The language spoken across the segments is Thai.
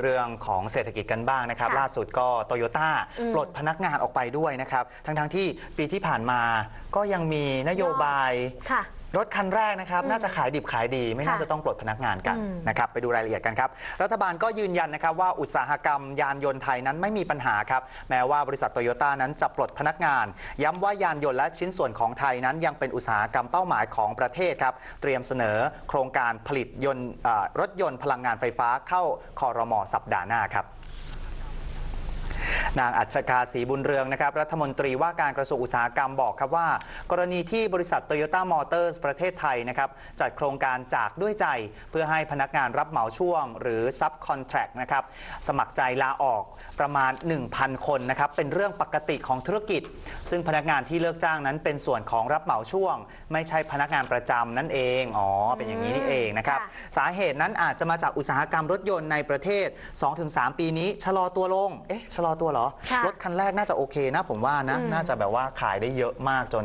เรื่องของเศรษฐกิจกันบ้างนะครับค่ะล่าสุดก็โตโยต้าอืมปลดพนักงานออกไปด้วยนะครับ ทั้งๆที่ปีที่ผ่านมาก็ยังมีนโยบายค่ะ รถคันแรกนะครับอืมน่าจะขายดิบขายดี ไม่น่าค่ะจะต้องปลดพนักงานกันอืมนะครับไปดูรายละเอียดกันครับ รัฐบาลก็ยืนยันนะครับว่าอุตสาหกรรมยานยนต์ไทยนั้นไม่มีปัญหาครับแม้ว่าบริษัทโตโยต้านั้นจะปลดพนักงาน ย้ำว่ายานยนต์และชิ้นส่วนของไทยนั้นยังเป็นอุตสาหกรรมเป้าหมายของประเทศครับเตรียมเสนอโครงการผลิตยนต์เอ่อรถยนต์พลังงานไฟฟ้าเข้าคอรมอสัปดาห์หน้าครับ นางอัชกาศรีบุญเรืองนะครับรัฐมนตรีว่าการกระทรวงอุตสาหกรรมบอกครับว่า กรณีที่บริษัทโตโยต้ามอเตอร์สประเทศไทยนะครับจัดโครงการจากด้วยใจ เพื่อให้พนักงานรับเหมาช่วง หรือซับคอนแทรคนะครับสมัครใจลาออกประมาณ 1,000 คนนะครับเป็นเรื่องปกติของธุรกิจ ซึ่งพนักงานที่เลิกจ้างนั้นเป็นส่วนของรับเหมาช่วง ไม่ใช่พนักงานประจำนั่นเองอ๋อเป็นอย่างนี้นี่เองนะครับค่ะสาเหตุนั้นอาจจะมาจากอุตสาหกรรมรถยนต์ในประเทศ 2-3 ปีนี้ชะลอตัวลงเอ๊ะชะลอตัวเหรอ ค่ะรถคันแรกน่าจะโอเคนะผมว่านะ อืมน่าจะแบบว่าขายได้เยอะมากจน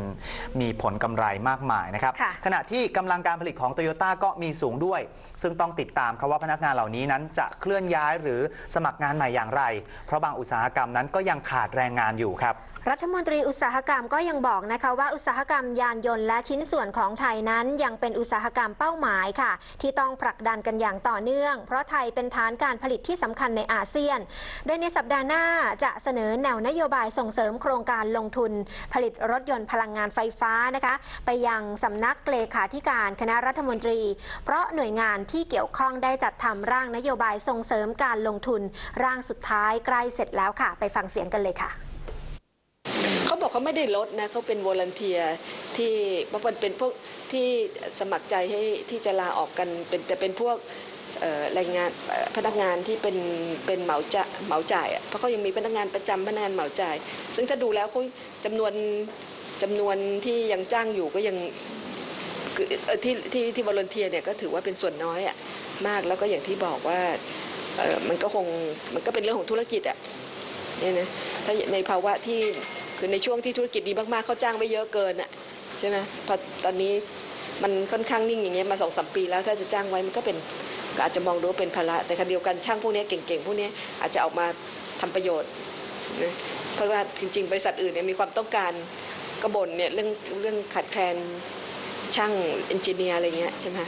มีผลกำไรมากมายนะครับ ค่ะ ขณะที่กำลังการผลิตของโตโยต้าก็มีสูงด้วย ซึ่งต้องติดตามครับว่าพนักงานเหล่านี้นั้นจะเคลื่อนย้ายหรือสมัครงานใหม่อย่างไร เพราะบางอุตสาหกรรมนั้นก็ยังขาดแรงงานอยู่ครับ รัฐมนตรีอุตสาหกรรมก็ยังบอกนะคะว่าอุตสาหกรรมยานยนต์และชิ้นส่วนของไทยนั้น ยังเป็นอุตสาหกรรมเป้าหมายค่ะ ที่ต้องผลักดันกันอย่างต่อเนื่อง เพราะไทยเป็นฐานการผลิตที่สำคัญในอาเซียน โดยในสัปดาห์หน้าจะเสนอแนวนโยบายส่งเสริมโครงการลงทุน ผลิตรถยนต์พลังงานไฟฟ้านะคะ ไปยังสำนักเลขาธิการคณะรัฐมนตรี เพราะหน่วยงานที่เกี่ยวข้องได้จัดทำร่างนโยบายส่งเสริมการลงทุน ร่างสุดท้ายใกล้เสร็จแล้วค่ะ ไปฟังเสียงกันเลยค่ะ บอกเขาไม่ได้ลดนะเขาเป็นวอลันเทียที่บางคนเป็นพวกที่สมัครใจให้ที่จะลาออกกันเป็นแต่เป็นพวกแรงงานพนักงานที่เป็นเป็นเหมาจะเหมาจ่ายเพราะเขายังมีพนักงานประจำพนักงานเหมาจ่าย ซึ่งถ้าดูแล้วเขาจำนวนจำนวนที่ยังจ้างอยู่ก็ยังที่ที่ที่วอลนเทียเนี่ยก็ถือว่าเป็นส่วนน้อยอะมากแล้วก็อย่างที่บอกว่ามันก็คงมันก็เป็นเรื่องของธุรกิจอะเนี่ยนะถ้าในภาวะที่ คือในช่วงที่ธุรกิจดีมากๆเขาจ้างไว้เยอะเกินอะใช่ไหมพอตอนนี้มันค่อนข้างนิ่งอย่างเงี้ยมาสองสามปีแล้วถ้าจะจ้างไว้มันก็เป็นก็อาจจะมองดูว่าเป็นภาระแต่ขณะเดียวกันช่างพวกนี้เก่งๆพวกนี้อาจจะออกมาทำประโยชน์นะเพราะว่าจริง ๆ บริษัทอื่นเนี่ยมีความต้องการกระบนเนี่ยเรื่องเรื่องขาดแคลนช่างเอนจิเนียร์อะไรเงี้ยใช่ไหม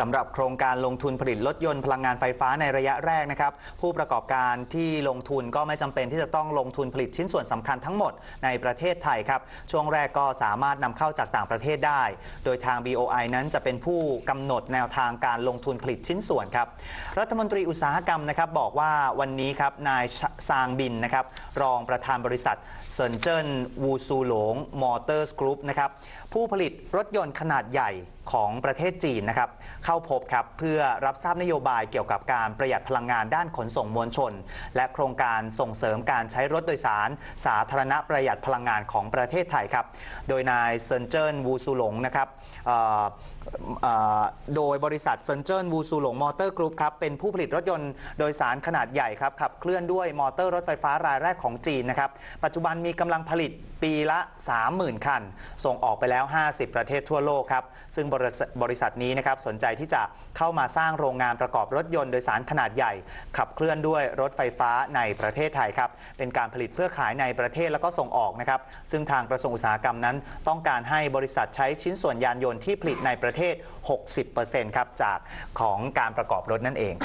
สำหรับโครงการลงทุนผลิตรถยนต์พลังงานไฟฟ้าในระยะแรกนะครับ ผู้ประกอบการที่ลงทุนก็ไม่จำเป็นที่จะต้องลงทุนผลิตชิ้นส่วนสำคัญทั้งหมดในประเทศไทยครับ ช่วงแรกก็สามารถนำเข้าจากต่างประเทศได้ โดยทาง BOI นั้นจะเป็นผู้กำหนดแนวทางการลงทุนผลิตชิ้นส่วนครับ รัฐมนตรีอุตสาหกรรมนะครับบอกว่าวันนี้ครับนายซางบินนะครับรองประธานบริษัทเซินเจิ้นวูซูหลงมอเตอร์สกรุ๊ปนะครับผู้ผลิตรถยนต์ขนาดใหญ่ของประเทศจีนนะครับเข้าพบครับเพื่อรับทราบนโยบายเกี่ยวกับการประหยัดพลังงานด้านขนส่งมวลชน และโครงการส่งเสริมการใช้รถโดยสาร สาธารณะประหยัดพลังงานของประเทศไทยครับ โดยนายเซินเจิ้นวูซูหลงนะครับโดยบริษัทเซนเจิ้นวูซูหลงมอเตอร์กรุ๊ปครับเป็นผู้ผลิตรถยนต์โดยสารขนาดใหญ่ครับขับเคลื่อนด้วยมอเตอร์รถไฟฟ้ารายแรกของจีนนะครับปัจจุบันมีกำลังผลิตปีละ 30,000 คัน ส่งออกไปแล้ว 50 ประเทศทั่วโลกครับซึ่งบริษัทนี้นะครับสนใจที่จะเข้ามาสร้างโรงงานประกอบรถยนต์โดยสารขนาดใหญ่ ขับเคลื่อนด้วยรถไฟฟ้าในประเทศไทยครับเป็นการผลิตเพื่อขายในประเทศแล้วก็ส่งออกนะครับซึ่งทางกระทรวงอุตสาหกรรมนั้น ต้องการให้บริษัทใช้ชิ้นส่วนยานยนต์ที่ผลิตในประเทศ 60%ครับจากของการประกอบรถนั่นเอง